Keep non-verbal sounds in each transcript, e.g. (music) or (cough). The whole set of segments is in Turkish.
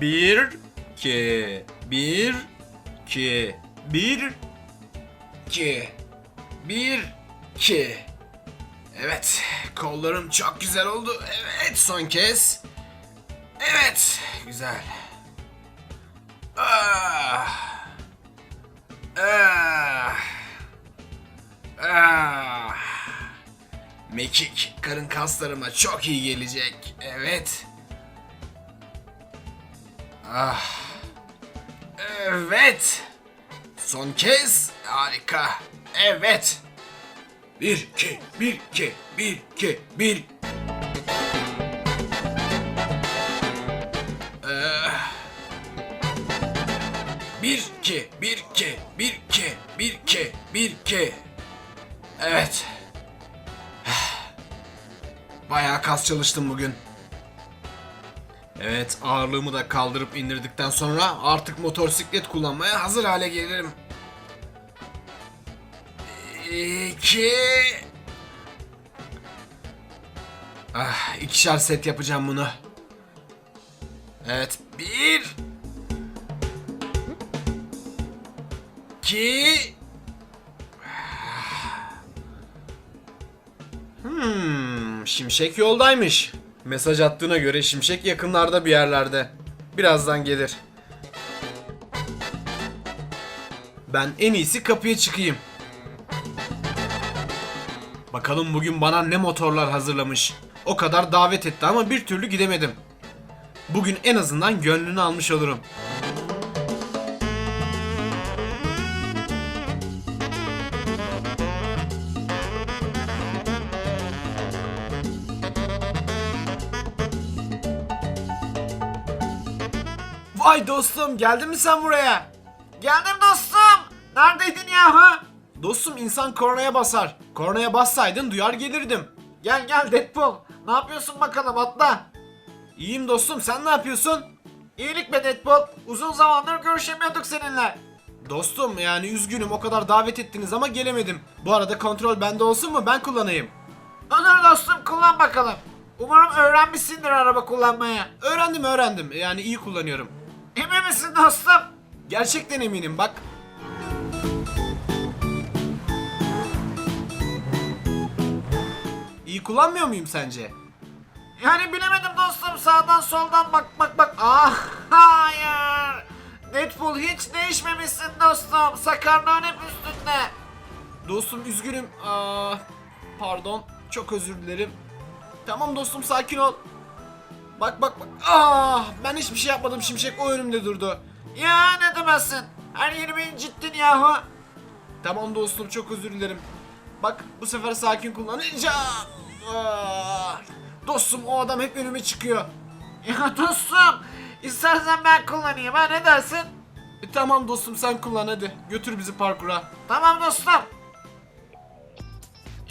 Bir, iki, bir, iki, bir, iki, bir, iki. Evet, kollarım çok güzel oldu. Evet, son kez. Evet, güzel. Ah. Ah. Ah. Mekik karın kaslarıma çok iyi gelecek. Evet. Ah. Evet. Son kez. Harika. Evet. Bir, iki, bir, iki, bir, iki, bir. Ah. Bir, iki, bir, iki, bir, iki, bir, iki, bir, iki. Evet. Bayağı kas çalıştım bugün. Evet ağırlığımı da kaldırıp indirdikten sonra artık motosiklet kullanmaya hazır hale gelirim. İki... Ah, ikişer set yapacağım bunu. Evet, bir... İki... Hmm, Şimşek yoldaymış. Mesaj attığına göre Şimşek yakınlarda bir yerlerde. Birazdan gelir. Ben en iyisi kapıya çıkayım. Bakalım bugün bana ne motorlar hazırlamış. O kadar davet etti ama bir türlü gidemedim. Bugün en azından gönlünü almış olurum. Vay dostum geldin mi sen buraya? Geldim dostum. Neredeydin yahu? Dostum insan kornaya basar. Kornaya bassaydın duyar gelirdim. Gel gel Deadpool. Ne yapıyorsun bakalım atla. İyiyim dostum sen ne yapıyorsun? İyilik be Deadpool. Uzun zamandır görüşemiyorduk seninle. Dostum yani üzgünüm o kadar davet ettiniz ama gelemedim. Bu arada kontrol bende olsun mu ben kullanayım. Olur dostum kullan bakalım. Umarım öğrenmişsindir araba kullanmayı. Öğrendim öğrendim yani iyi kullanıyorum. Emin misin dostum? Gerçekten eminim bak. İyi kullanmıyor muyum sence? Yani bilemedim dostum sağdan soldan bak bak bak. (laughs) Ah hayır. Deadpool hiç değişmemişsin dostum. Sakarlığın hep üstünde. Dostum üzgünüm. Aa, pardon. Çok özür dilerim. Tamam dostum sakin ol. Bak bak bak. Ah ben hiçbir şey yapmadım şimşek o önümde durdu. Ya ne demezsin. Her yerimi incittin yahu. Tamam dostum çok özür dilerim. Bak bu sefer sakin kullanacağım. Ah. Dostum o adam hep önüme çıkıyor. (laughs) Ya dostum istersen ben kullanayım ha ne dersin? E, tamam dostum sen kullan hadi. Götür bizi parkura. Tamam dostum.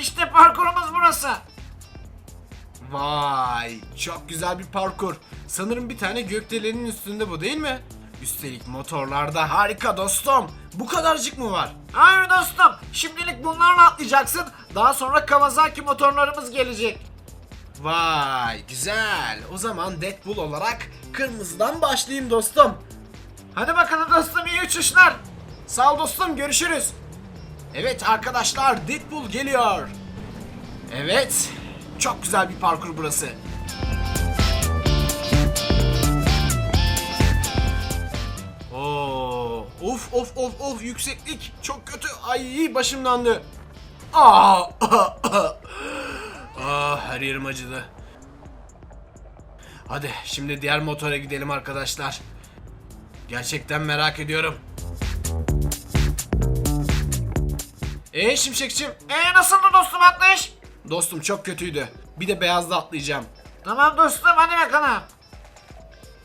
İşte parkurumuz burası. Vay çok güzel bir parkur. Sanırım bir tane gökdelenin üstünde bu değil mi? Üstelik motorlarda harika dostum. Bu kadarcık mı var? Hayır dostum. Şimdilik bunlarla atlayacaksın. Daha sonra Kawasaki motorlarımız gelecek. Vay güzel. O zaman Deadpool olarak kırmızıdan başlayayım dostum. Hadi bakalım dostum iyi uçuşlar. Sağ ol dostum görüşürüz. Evet arkadaşlar Deadpool geliyor. Evet. Çok güzel bir parkur burası. Oo, of of of of yükseklik çok kötü. Ay başım döndü. Aa, (laughs) ah, her yerim acıdı. Hadi şimdi diğer motora gidelim arkadaşlar. Gerçekten merak ediyorum. Ee Şimşekçim? Ee nasıldı dostum atlayış? Dostum çok kötüydü. Bir de beyazda atlayacağım. Tamam dostum hadi bakalım.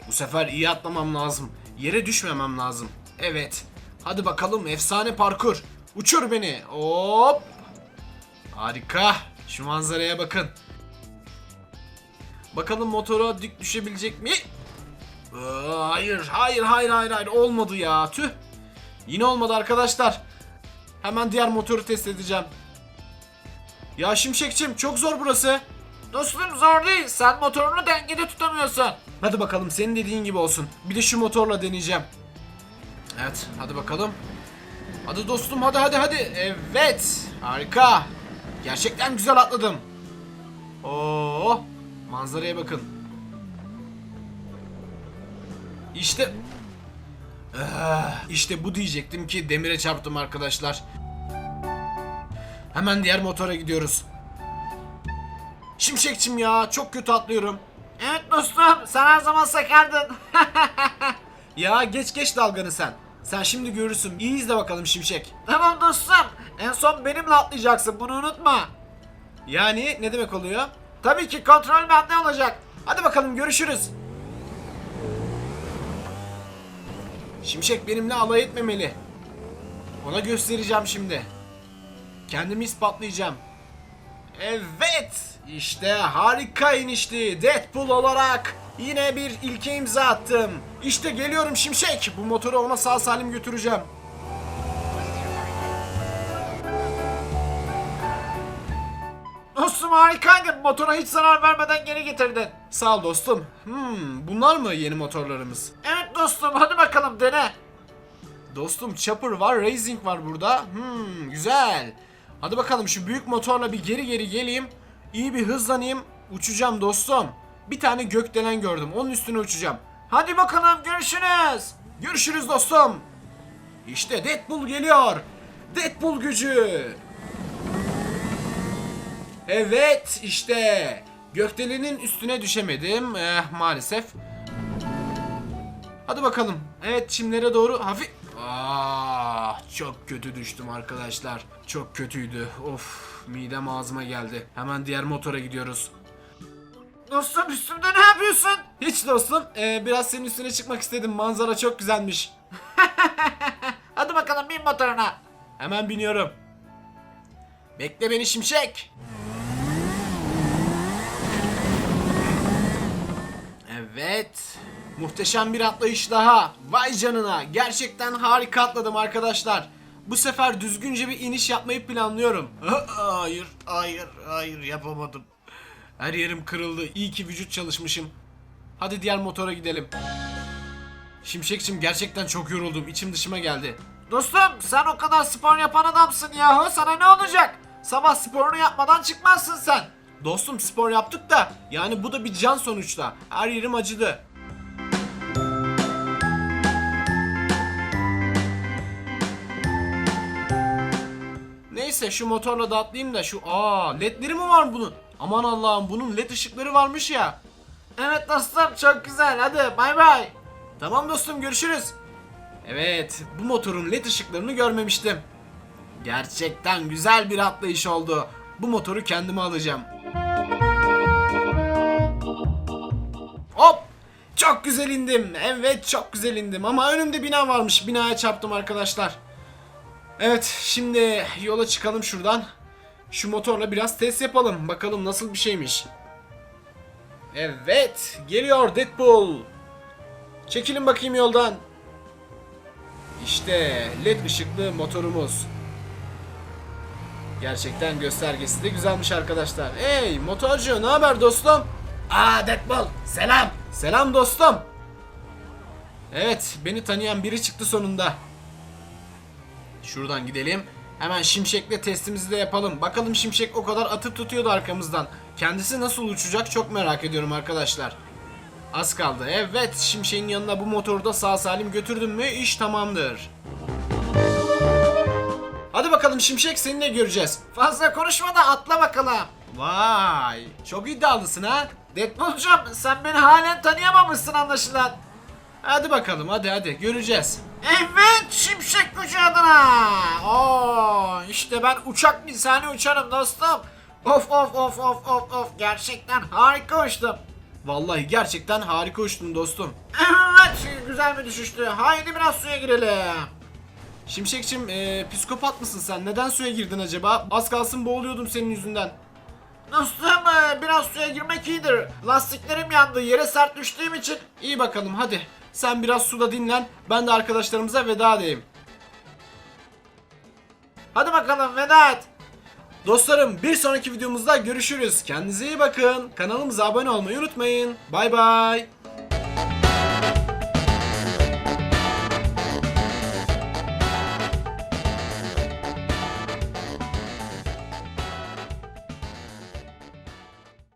Bu sefer iyi atlamam lazım. Yere düşmemem lazım. Evet. Hadi bakalım efsane parkur. Uçur beni. Hop. Harika. Şu manzaraya bakın. Bakalım motora dik düşebilecek mi? Aa, hayır, hayır, hayır, hayır, hayır. Olmadı ya. Tüh. Yine olmadı arkadaşlar. Hemen diğer motoru test edeceğim. Ya Şimşekçim çok zor burası. Dostum zor değil. Sen motorunu dengede tutamıyorsun. Hadi bakalım senin dediğin gibi olsun. Bir de şu motorla deneyeceğim. Evet hadi bakalım. Hadi dostum hadi hadi hadi. Evet harika. Gerçekten güzel atladım. Oo manzaraya bakın. İşte Ah, işte bu diyecektim ki demire çarptım arkadaşlar. Hemen diğer motora gidiyoruz. Şimşekçim ya çok kötü atlıyorum. Evet dostum sen her zaman sakardın. (laughs) Ya geç geç dalganı sen. Sen şimdi görürsün. İyi izle bakalım Şimşek. tamam dostum. En son benimle atlayacaksın bunu unutma. Yani ne demek oluyor? Tabii ki kontrol bende olacak. Hadi bakalım görüşürüz. Şimşek benimle alay etmemeli. Ona göstereceğim şimdi. Kendimi ispatlayacağım. Evet. İşte harika inişti. Deadpool olarak yine bir ilke imza attım. İşte geliyorum Şimşek. Bu motoru ona sağ salim götüreceğim. Dostum harikaydın. Motora hiç zarar vermeden geri getirdin. Sağ ol dostum. Hmm, bunlar mı yeni motorlarımız? Evet dostum hadi bakalım dene. Dostum Chopper var, Racing var burada. Hmm, güzel. Hadi bakalım şu büyük motorla bir geri geri geleyim. İyi bir hızlanayım. Uçacağım dostum. Bir tane gökdelen gördüm. Onun üstüne uçacağım. Hadi bakalım görüşürüz. Görüşürüz dostum. İşte Deadpool geliyor. Deadpool gücü. Evet işte. Gökdelenin üstüne düşemedim. Eh, maalesef. Hadi bakalım. Evet çimlere doğru hafif... Ah, çok kötü düştüm arkadaşlar. Çok kötüydü. Of midem ağzıma geldi. Hemen diğer motora gidiyoruz. Dostum üstümde ne yapıyorsun? Hiç dostum. eh, biraz senin üstüne çıkmak istedim. Manzara çok güzelmiş. (laughs) Hadi bakalım bin motoruna. Hemen biniyorum. Bekle beni Şimşek. Evet. Muhteşem bir atlayış daha. Vay canına. Gerçekten harika atladım arkadaşlar. Bu sefer düzgünce bir iniş yapmayı planlıyorum. Hayır, hayır, hayır yapamadım. Her yerim kırıldı. İyi ki vücut çalışmışım. Hadi diğer motora gidelim. Şimşekçim gerçekten çok yoruldum. İçim dışıma geldi. Dostum sen o kadar spor yapan adamsın yahu sana ne olacak? Sabah sporunu yapmadan çıkmazsın sen. Dostum spor yaptık da yani bu da bir can sonuçta. Her yerim acıdı. Neyse şu motorla da atlayayım da şu aa ledleri mi var bunun? Aman Allah'ım bunun led ışıkları varmış ya. Evet dostum çok güzel hadi bay bay. Tamam dostum görüşürüz. Evet bu motorun led ışıklarını görmemiştim. Gerçekten güzel bir atlayış oldu. Bu motoru kendime alacağım. Hop! Çok güzel indim. Evet çok güzel indim ama önümde bina varmış. Binaya çarptım arkadaşlar. Evet şimdi yola çıkalım şuradan. Şu motorla biraz test yapalım. Bakalım nasıl bir şeymiş. Evet geliyor Deadpool. Çekilin bakayım yoldan. İşte led ışıklı motorumuz. Gerçekten göstergesi de güzelmiş arkadaşlar. Hey motorcu ne haber dostum? Aa Deadpool selam. Selam dostum. Evet beni tanıyan biri çıktı sonunda. Şuradan gidelim. Hemen Şimşek'le testimizi de yapalım. Bakalım Şimşek o kadar atıp tutuyordu arkamızdan. Kendisi nasıl uçacak çok merak ediyorum arkadaşlar. Az kaldı. Evet Şimşek'in yanına bu motoru da sağ salim götürdüm mü iş tamamdır. Hadi bakalım Şimşek seninle göreceğiz. Fazla konuşma da atla bakalım. Vay çok iddialısın ha. Deadpool'cum sen beni halen tanıyamamışsın anlaşılan. Hadi bakalım hadi hadi göreceğiz. Evet şimşek gücü adına. Oo, işte ben uçak misali uçarım dostum. Of of of of of of gerçekten harika uçtum. Vallahi gerçekten harika uçtun dostum. Evet güzel bir düşüştü. Haydi biraz suya girelim. Şimşekçim eee, psikopat mısın sen? Neden suya girdin acaba? Az kalsın boğuluyordum senin yüzünden. Dostum e, biraz suya girmek iyidir. Lastiklerim yandı yere sert düştüğüm için. İyi bakalım hadi. Sen biraz suda dinlen. Ben de arkadaşlarımıza veda edeyim. Hadi bakalım veda et. Dostlarım bir sonraki videomuzda görüşürüz. Kendinize iyi bakın. Kanalımıza abone olmayı unutmayın. Bay bay.